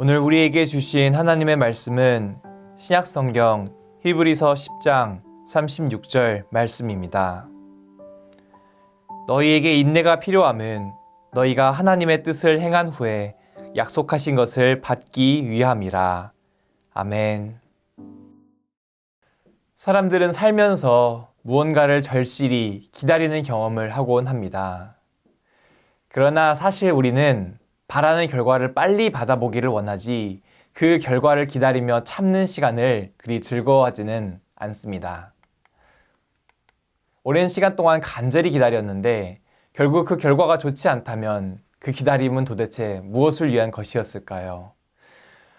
오늘 우리에게 주신 하나님의 말씀은 신약 성경 히브리서 10장 36절 말씀입니다. 너희에게 인내가 필요함은 너희가 하나님의 뜻을 행한 후에 약속하신 것을 받기 위함이라. 아멘. 사람들은 살면서 무언가를 절실히 기다리는 경험을 하곤 합니다. 그러나 사실 우리는 바라는 결과를 빨리 받아보기를 원하지 그 결과를 기다리며 참는 시간을 그리 즐거워하지는 않습니다. 오랜 시간 동안 간절히 기다렸는데 결국 그 결과가 좋지 않다면 그 기다림은 도대체 무엇을 위한 것이었을까요?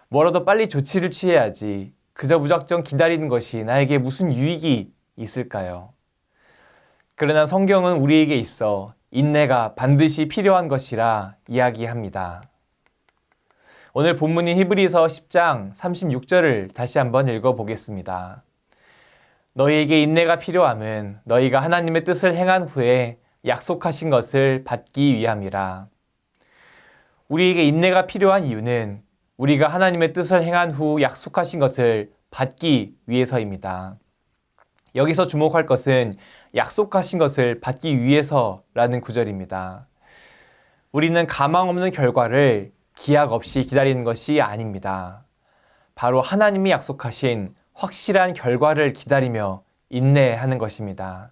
뭐라도 빨리 조치를 취해야지 그저 무작정 기다리는 것이 나에게 무슨 유익이 있을까요? 그러나 성경은 우리에게 있어 인내가 반드시 필요한 것이라 이야기합니다. 오늘 본문인 히브리서 10장 36절을 다시 한번 읽어보겠습니다. 너희에게 인내가 필요함은 너희가 하나님의 뜻을 행한 후에 약속하신 것을 받기 위함이라. 우리에게 인내가 필요한 이유는 우리가 하나님의 뜻을 행한 후 약속하신 것을 받기 위해서입니다. 여기서 주목할 것은 약속하신 것을 받기 위해서라는 구절입니다. 우리는 가망 없는 결과를 기약 없이 기다리는 것이 아닙니다. 바로 하나님이 약속하신 확실한 결과를 기다리며 인내하는 것입니다.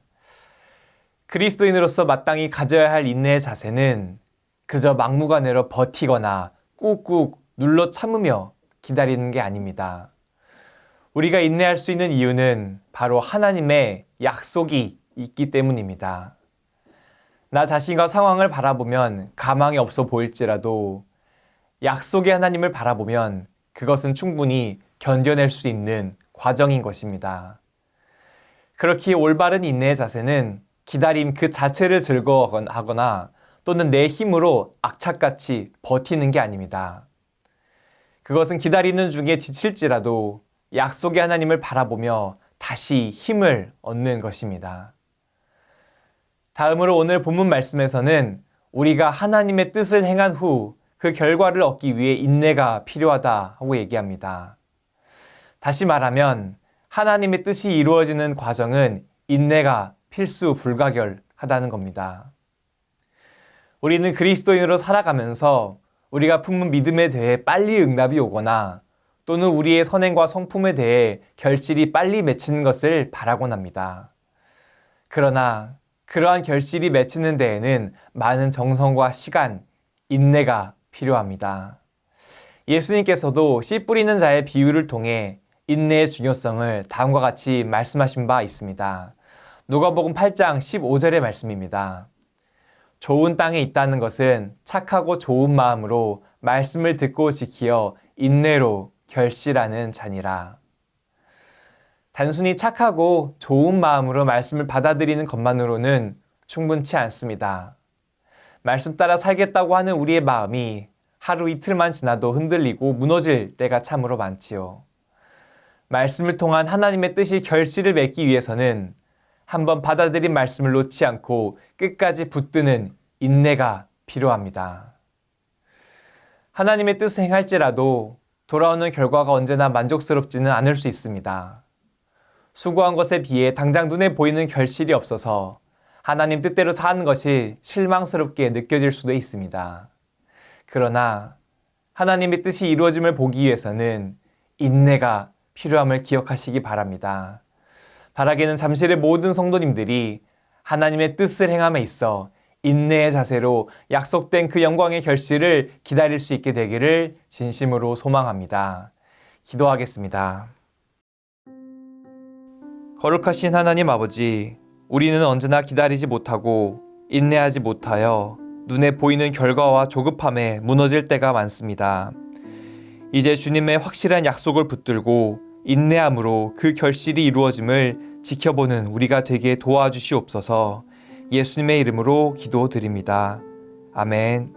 그리스도인으로서 마땅히 가져야 할 인내의 자세는 그저 막무가내로 버티거나 꾹꾹 눌러 참으며 기다리는 게 아닙니다. 우리가 인내할 수 있는 이유는 바로 하나님의 약속이 있기 때문입니다. 나 자신과 상황을 바라보면 가망이 없어 보일지라도 약속의 하나님을 바라보면 그것은 충분히 견뎌낼 수 있는 과정인 것입니다. 그렇기에 올바른 인내의 자세는 기다림 그 자체를 즐거워하거나 또는 내 힘으로 악착같이 버티는 게 아닙니다. 그것은 기다리는 중에 지칠지라도 약속의 하나님을 바라보며 다시 힘을 얻는 것입니다. 다음으로 오늘 본문 말씀에서는 우리가 하나님의 뜻을 행한 후 그 결과를 얻기 위해 인내가 필요하다 하고 얘기합니다. 다시 말하면 하나님의 뜻이 이루어지는 과정은 인내가 필수 불가결하다는 겁니다. 우리는 그리스도인으로 살아가면서 우리가 품은 믿음에 대해 빨리 응답이 오거나 또는 우리의 선행과 성품에 대해 결실이 빨리 맺히는 것을 바라곤 합니다. 그러나 그러한 결실이 맺히는 데에는 많은 정성과 시간, 인내가 필요합니다. 예수님께서도 씨 뿌리는 자의 비유를 통해 인내의 중요성을 다음과 같이 말씀하신 바 있습니다. 누가복음 8장 15절의 말씀입니다. 좋은 땅에 있다는 것은 착하고 좋은 마음으로 말씀을 듣고 지키어 인내로 결실하는 자니라. 단순히 착하고 좋은 마음으로 말씀을 받아들이는 것만으로는 충분치 않습니다. 말씀 따라 살겠다고 하는 우리의 마음이 하루 이틀만 지나도 흔들리고 무너질 때가 참으로 많지요. 말씀을 통한 하나님의 뜻이 결실을 맺기 위해서는 한번 받아들인 말씀을 놓지 않고 끝까지 붙드는 인내가 필요합니다. 하나님의 뜻을 행할지라도 돌아오는 결과가 언제나 만족스럽지는 않을 수 있습니다. 수고한 것에 비해 당장 눈에 보이는 결실이 없어서 하나님 뜻대로 사는 것이 실망스럽게 느껴질 수도 있습니다. 그러나 하나님의 뜻이 이루어짐을 보기 위해서는 인내가 필요함을 기억하시기 바랍니다. 바라기는 잠실의 모든 성도님들이 하나님의 뜻을 행함에 있어 인내의 자세로 약속된 그 영광의 결실을 기다릴 수 있게 되기를 진심으로 소망합니다. 기도하겠습니다. 거룩하신 하나님 아버지, 우리는 언제나 기다리지 못하고 인내하지 못하여 눈에 보이는 결과와 조급함에 무너질 때가 많습니다. 이제 주님의 확실한 약속을 붙들고 인내함으로 그 결실이 이루어짐을 지켜보는 우리가 되게 도와주시옵소서 예수님의 이름으로 기도드립니다. 아멘.